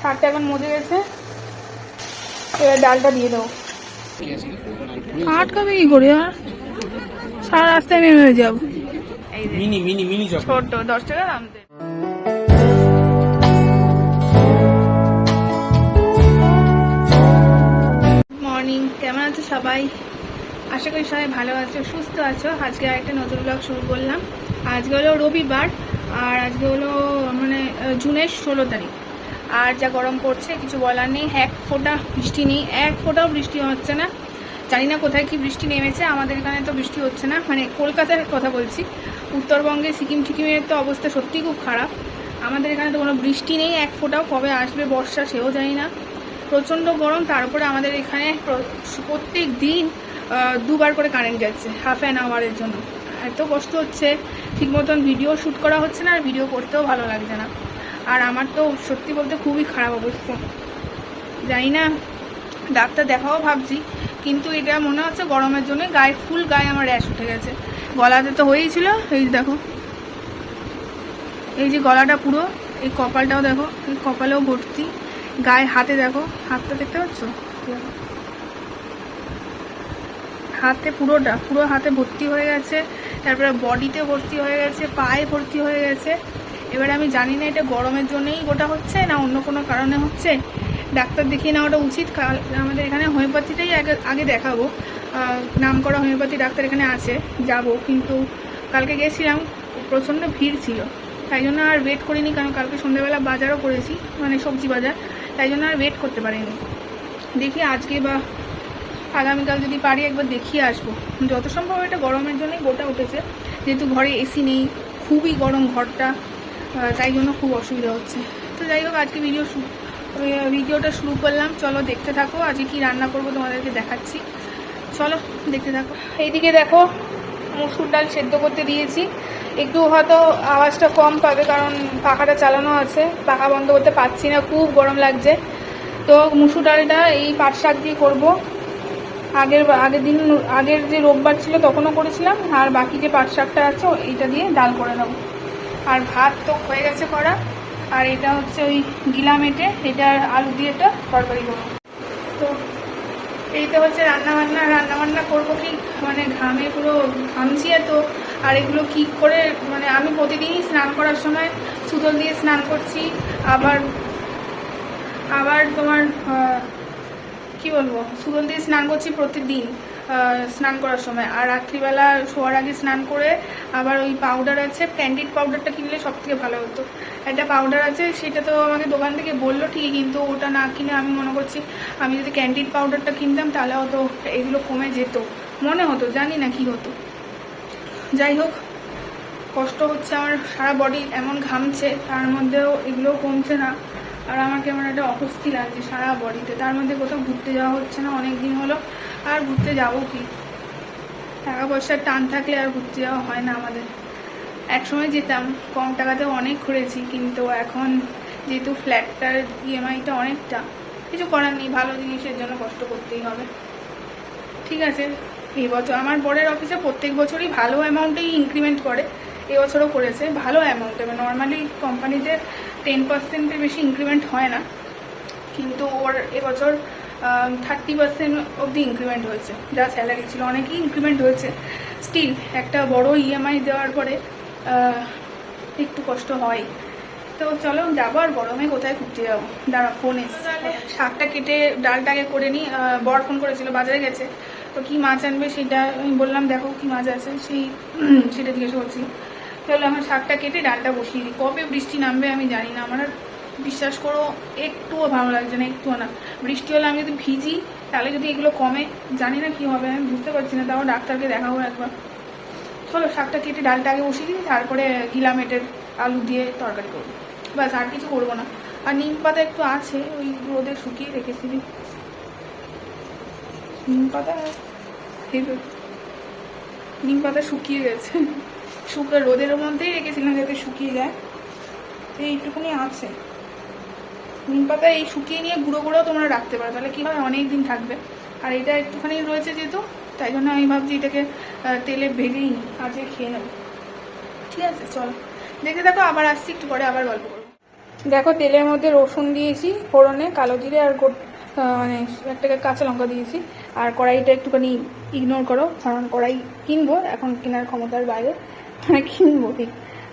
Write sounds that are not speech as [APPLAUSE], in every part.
শাকটা এখন মজে গেছে। এবার ডালটা দিয়ে দেবো। আটকাবে কি করে আর? সারা রাস্তায় নেমে হয়ে যাব। মিনি মিনি মিনি ছোট দশ টাকা দাম মর্নিং কেমন আছো সবাই? আশা করি সবাই ভালো আছো সুস্থ আছো। আজকে একটা নতুন ব্লগ শুরু করলাম। আজকে হলো রবিবার আর আজকে হলো মানে জুনের ষোলো তারিখ। আর যা গরম পড়ছে, কিছু বলার নেই। এক ফোঁটা বৃষ্টি নেই, এক ফোঁটাও বৃষ্টি হচ্ছে না। জানি না কোথায় কি বৃষ্টি নেমেছে, আমাদের এখানে তো বৃষ্টি হচ্ছে না। মানে কলকাতার কথা বলছি। উত্তরবঙ্গে সিকিম টিকিমের তো অবস্থা সত্যিই খুব খারাপ। আমাদের এখানে তো কোনো বৃষ্টি নেই, এক ফোঁটাও কবে আসবে, বর্ষা, সেও জানি না। প্রচণ্ড গরম, তারপরে আমাদের এখানে প্রত্যেক দিন দুবার করে কারেন্ট যাচ্ছে হাফ অ্যান আওয়ারের জন্য। এত কষ্ট হচ্ছে, ঠিক মতন ভিডিও শ্যুট করা হচ্ছে না, আর ভিডিও করতেও ভালো লাগছে না। আর আমার তো সত্যি বলতে খুবই খারাপ অবস্থা। জানি না ডাক্তার দেখাও ভাবছি, কিন্তু এটা মনে হচ্ছে গরমের জন্য গায়ে, ফুল গায়ে আমার র্যাশ উঠে গেছে। গলাতে তো হয়েই ছিল, এই দেখো। এই যে গলাটা পুরো, এই কপালটাও দেখো, এই কপালেও ভর্তি। গায়ে হাতে দেখো, হাতটা দেখতে পাচ্ছ? হাতে পুরোটা, পুরো হাতে ভর্তি হয়ে গেছে, তারপরে বডিতে ভর্তি হয়ে গেছে, পায়ে ভর্তি হয়ে গেছে। এবার আমি জানি না এটা গরমের জন্যই গোটা হচ্ছে না অন্য কোনো কারণে হচ্ছে। ডাক্তার দেখিয়ে নেওয়াটা উচিত আমাদের এখানে হোমিওপ্যাথিটাই আগে আগে দেখাবো। নাম করা হোমিওপ্যাথি ডাক্তার এখানে আছে, যাব। কিন্তু কালকে গেছিলাম, প্রচণ্ড ভিড় ছিল। তাই জন্য আর ওয়েট করিনি, কারণ কালকে সন্ধ্যেবেলা বাজারও করেছি মানে সবজি বাজার। তাই জন্য আর ওয়েট করতে পারিনি। দেখি আজকে বা আগামীকাল যদি পারি একবার দেখিয়ে আসব। যত সম্ভব এটা গরমের জন্যই গোটা উঠেছে। যেহেতু ঘরে এসি নেই, খুবই গরম ঘরটা। তাই জন্য খুব অসুবিধা হচ্ছে। তো যাই হোক, আজকে ভিডিও ভিডিওটা শুরু করলাম। চলো দেখতে থাকো। আজকে কি রান্না করব তোমাদেরকে দেখাচ্ছি। চলো দেখতে থাকো। এইদিকে দেখো, মুসুর ডাল সেদ্ধ করতে দিয়েছি। একটু হয়তো আওয়াজটা কম পাবে, কারণ পাখাটা চালানো আছে। পাখা বন্ধ করতে পারছি না, খুব গরম লাগছে। তো মুসুর ডালটা এই পাট শাক দিয়ে করব। আগের আগের দিন আগের যে রোববার ছিল, তখনও করেছিলাম। আর বাকি যে পাট শাকটা আছে, এইটা দিয়ে ডাল করে নেব। আর ভাত তো হয়ে গেছে করা। আর এটা হচ্ছে ওই গিলা মেটে, এটা আলু দিয়ে একটা তরকারি করব। তো এই তো হচ্ছে রান্নাবান্না রান্নাবান্না করব কি? মানে ঘামে পুরো ঘামছি এত। আর এগুলো কি করে মানে আমি প্রতিদিনই স্নান করার সময় সুতল দিয়ে স্নান করছি। আবার আবার তোমার কি বলব? সুগন্ধ দিয়ে স্নান করছি প্রতিদিন। স্নান করার সময়। আর রাত্রিবেলা শোয়ার আগে স্নান করে আবার ওই পাউডার আছে ক্যান্ডিড পাউডারটা কিনলে সব থেকে ভালো হতো। একটা পাউডার আছে, সেটা তো আমাকে দোকান থেকে বলল ঠিকই, কিন্তু ওটা না কিনে আমি মনে করছি আমি যদি ক্যান্ডিড পাউডারটা কিনতাম তাহলে হয়তো এগুলো কমে যেত। মনে হতো, জানি না কি হতো। যাই হোক, কষ্ট হচ্ছে আমার, সারা বডি এমন ঘামছে, তার মধ্যেও এগুলোও কমছে না। আর আমার কেমন একটা অস্বস্তি লাগছে সারা বডিতে তার মধ্যে কোথাও ঘুরতে যাওয়া হচ্ছে না অনেক দিন হলো। আর ঘুরতে যাব কি? টাকা পয়সার টান থাকলে আর ঘুরতে যাওয়া হয় না আমাদের। একসময় যেতাম, কম টাকাতেও অনেক ঘুরেছি, কিন্তু এখন যেহেতু ফ্ল্যাটটার ইএমআইটা অনেকটা, কিছু করার নেই, ভালো জিনিসের জন্য কষ্ট করতেই হবে। ঠিক আছে এই বছর আমার বরের অফিসে প্রত্যেক বছরই ভালো অ্যামাউন্টেই ইনক্রিমেন্ট করে, এবছরও করেছে, ভালো অ্যামাউন্ট এবার নর্মালি কোম্পানিতে টেন পার্সেন্টের বেশি ইনক্রিমেন্ট হয় না, কিন্তু ওর এবছর থার্টি পার্সেন্ট অবধি ইনক্রিমেন্ট হয়েছে। যা স্যালারি ছিল, অনেকই ইনক্রিমেন্ট হয়েছে। স্টিল একটা বড় ইএমআই দেওয়ার পরে একটু কষ্ট হয়। তো চলো, যাব আর গরমে কোথায় ঘুরতে যাব? দাঁড়া ফোন এসছে শাকটা কেটে ডালটাকে করে নিই। বর ফোন করেছিল, বাজারে গেছে। তো কি মাছ আনবে সেটা আমি বললাম, দেখো কি মাছ আছে, সেই [CLEARS THROAT] সেটা জিজ্ঞেস করছি। চলো আমার শাকটা কেটে ডালটা বসিয়ে দিই। কবে বৃষ্টি নামবে আমি জানি না। আমার আর বিশ্বাস করো, একটুও ভালো লাগছে না, একটুও না। বৃষ্টি হলে আমি যদি ভিজি, তাহলে যদি এগুলো কমে, জানি না কি হবে, আমি বুঝতে পারছি না, তাও ডাক্তারকে দেখাবো একবার। চলো, শাকটা কেটে ডালটা আগে বসিয়ে দিই, তারপরে গিলা মেটের আলু দিয়ে তরকারি করব। ব্যাস, আর কিছু করব না। আর নিম পাতা একটু আছে, ওই রোদে শুকিয়ে রেখেছিলি নিম পাতা নিম পাতা শুকিয়ে গেছে। শুকিয়ে রোদের মধ্যেই রেখেছিলাম যাতে শুকিয়ে যায়। এইটুকুনি আছে। নিম পাতা এই শুকিয়ে নিয়ে গুঁড়ো গুঁড়ো তোমরা রাখতে পারো, তাহলে কি হয় অনেক দিন থাকবে। আর এটা একটুখানি রয়েছে যেহেতু, তাই জন্য আমি ভাবছি এটাকে তেলে ভেজেই নিই, আজকে খেয়ে নেব। ঠিক আছে, চলো। দেখে দেখো আবার আসছি, একটু পরে আবার গল্প করব। দেখো, তেলের মধ্যে রসুন দিয়েছি, ফোড়নে, কালো জিরে আর মানে একটা কাঁচা লঙ্কা দিয়েছি। আর কড়াইটা একটুখানি ইগনোর করো, কারণ কড়াই কিনবো, এখন কেনার ক্ষমতার বাইরে মানে কিনবো ঠিক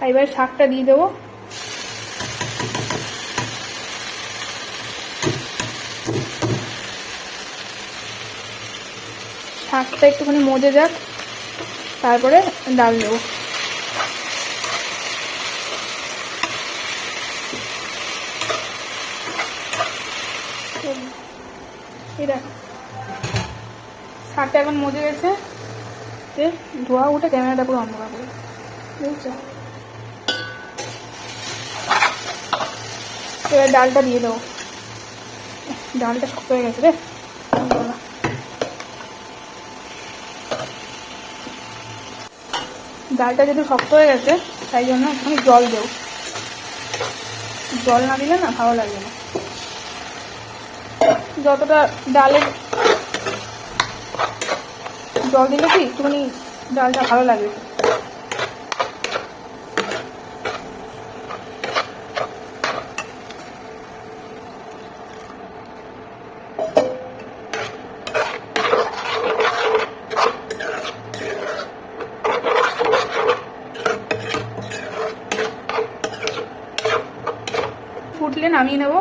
এবার শাকটা দিয়ে দেবো। শাকটা একটুখানি মজে যাক, তারপরে ডাল দেবো শাকটা এখন মজে গেছে ধোয়া উঠে ক্যামেরাটা পুরো অন্ধকার করে। বুঝছ? এবার ডালটা দিয়ে দেবো। ডালটা শক্ত হয়ে গেছে রে। ডালটা যেহেতু শক্ত হয়ে গেছে, তাই জন্য একটু জল দেব। জল না দিলে না ভালো লাগবে না। যতটা ডালের জল দিলে কি একটুখানি ডালটা ভালো লাগবে ফুটলে নামিয়ে নেব।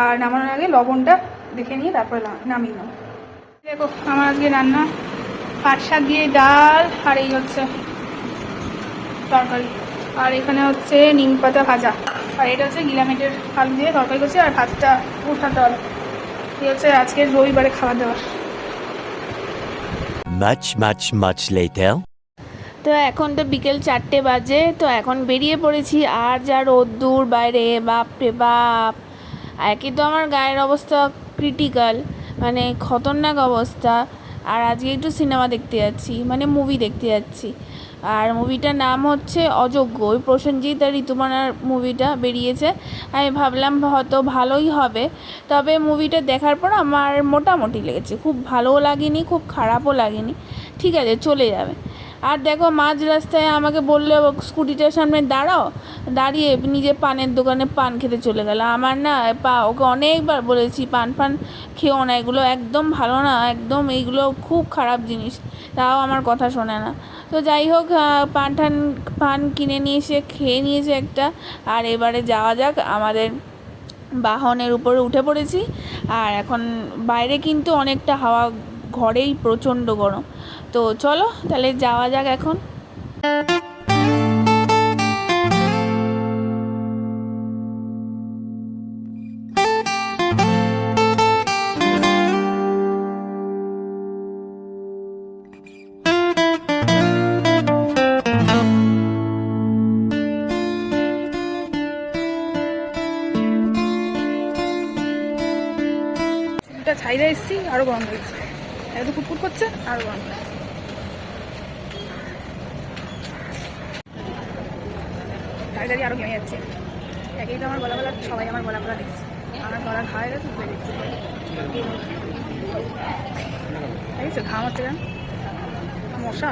আর নামানোর আগে লবণটা দেখে নিয়ে তারপরে নামিয়ে নেব। দেখো আমার আজকে রান্না পাট শাক দিয়ে ডাল আর এই হচ্ছে তরকারি। আর এখানে হচ্ছে নিম পাতা ভাজা। আর এটা হচ্ছে গিলামেটের আলু দিয়ে তরকারি করছি আর ভাতটা উঠা ডাল এই হচ্ছে আজকের রবিবারে খাবার দাবার। Much, much, much later. তো এখন তো বিকেল চারটে বাজে, তো এখন বেরিয়ে পড়েছি। আর যা রোদ্দুর বাইরে, বাপ রে বাপ। একই তো আমার গায়ের অবস্থা ক্রিটিক্যাল মানে খতরনাক অবস্থা। আর আজকে একটু সিনেমা দেখতে যাচ্ছি মানে মুভি দেখতে যাচ্ছি। আর মুভিটার নাম হচ্ছে অযোগ্য। ওই প্রসেনজিৎ আর ঋতুমানার মুভিটা বেরিয়েছে। আমি ভাবলাম হয়তো ভালোই হবে। তবে মুভিটা দেখার পর আমার মোটামুটি লেগেছে। খুব ভালোও লাগেনি, খুব খারাপও লাগেনি। ঠিক আছে, চলে যাবে। আর দেখো মাঝ রাস্তায় আমাকে বলল স্কুটিটার সামনে দাঁড়াও। দাঁড়িয়ে নিজে পানের দোকানে পান খেতে চলে গেল। আমার না, পা, ওকে অনেকবার বলেছি, পান ফান খেও না, এগুলো একদম ভালো না, একদম এইগুলো খুব খারাপ জিনিস, তাও আমার কথা শোনে না। তো যাই হোক পান টান পান কিনে নিয়ে এসে খেয়ে নিয়েছে একটা। আর এবারে যাওয়া যাক, আমাদের বাহনের উপরে উঠে পড়েছি। আর এখন বাইরে কিন্তু অনেকটা হাওয়া ঘরেই প্রচণ্ড গরম। তো চলো তাহলে যাওয়া যাক এখন। ছাইরে এসেছি আরও গরম লাগছে। এত ফুটফুট করছে। আরও গরম লাগছে তাড়াতাড়ি আরও ঘেমে যাচ্ছে। একেই তো আমার গলা গলা, সবাই আমার গলা গলা দেখছে। আমার গলা ঘা হয়ে গেছে তুই দেখছি দেখছ ঘাম হচ্ছে কেন? মশা।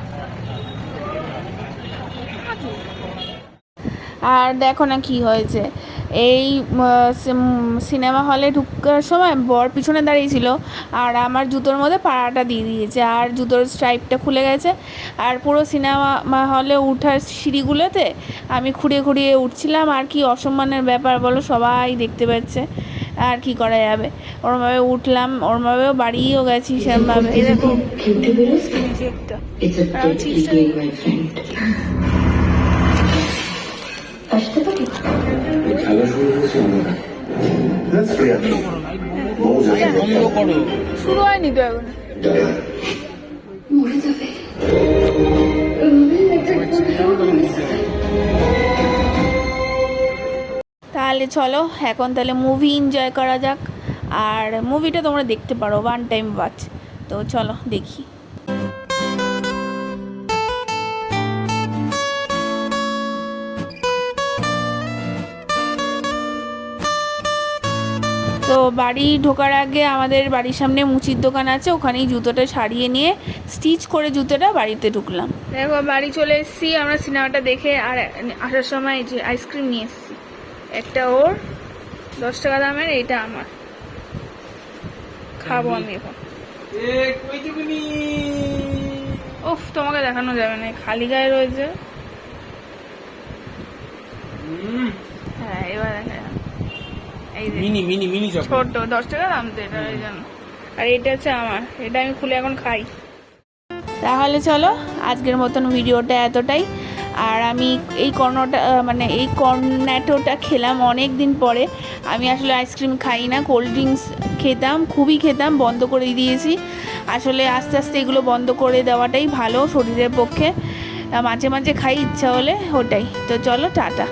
আর দেখো না কি হয়েছে। এই সিনেমা হলে ঢুকার সময় বর পিছনে দাঁড়িয়েছিল আর আমার জুতোর মধ্যে পাড়াটা দিয়ে দিয়েছে আর জুতোর স্ট্রাইপটা খুলে গেছে আর পুরো সিনেমা হলে উঠার সিঁড়িগুলোতে আমি খুঁড়িয়ে খুঁড়িয়ে উঠছিলাম আর কি অসম্মানের ব্যাপার বলো সবাই দেখতে পাচ্ছে আর কি করা যাবে। ওরমভাবে উঠলাম ওরমভাবেও বাড়িও গেছি সেরমভাবে। একটা শুরু হয়নি তো এখন। তাহলে চলো এখন তাহলে মুভি এনজয় করা যাক। আর মুভিটা তোমরা দেখতে পারো ওয়ান টাইম ওয়াচ তো চলো দেখি। তো বাড়ি ঢোকার আগে আমাদের বাড়ির সামনে মুচির দোকান আছে ওখানেই জুতোটা সারিয়ে নিয়ে স্টিচ করে জুতোটা বাড়িতে ঢুকলাম। দেখো বাড়ি চলে এসেছি আমরা সিনেমাটা দেখে আর আসার সময় যে আইসক্রিম নিয়ে এসেছি। একটা ওর দশ টাকা দামের এইটা আমার। খাব আমি এখন। উফ তোমাকে দেখানো যাবে না খালি গায়ে রয়েছে। হ্যাঁ এবার দেখা যাবে। এই যে। Mini mini mini chocolate. ছোট দশ টাকা দাম তো এটা ওই জন্য আর এটা হচ্ছে আমার এটা আমি খুলে এখন খাই। তাহলে চলো আজকের মতন ভিডিওটা এতটাই। আর আমি এই কর্নটা মানে এই কর্নেটোটা খেলাম অনেক দিন পরে। আমি আসলে আইসক্রিম খাই না কোল্ড ড্রিঙ্কস খেতাম খুবই খেতাম বন্ধ করে দিয়েছি। আসলে আস্তে আস্তে এগুলো বন্ধ করে দেওয়াটাই ভালো শরীরের পক্ষে। মাঝে মাঝে খাই ইচ্ছা হলে ওটাই। তো চলো টাটা।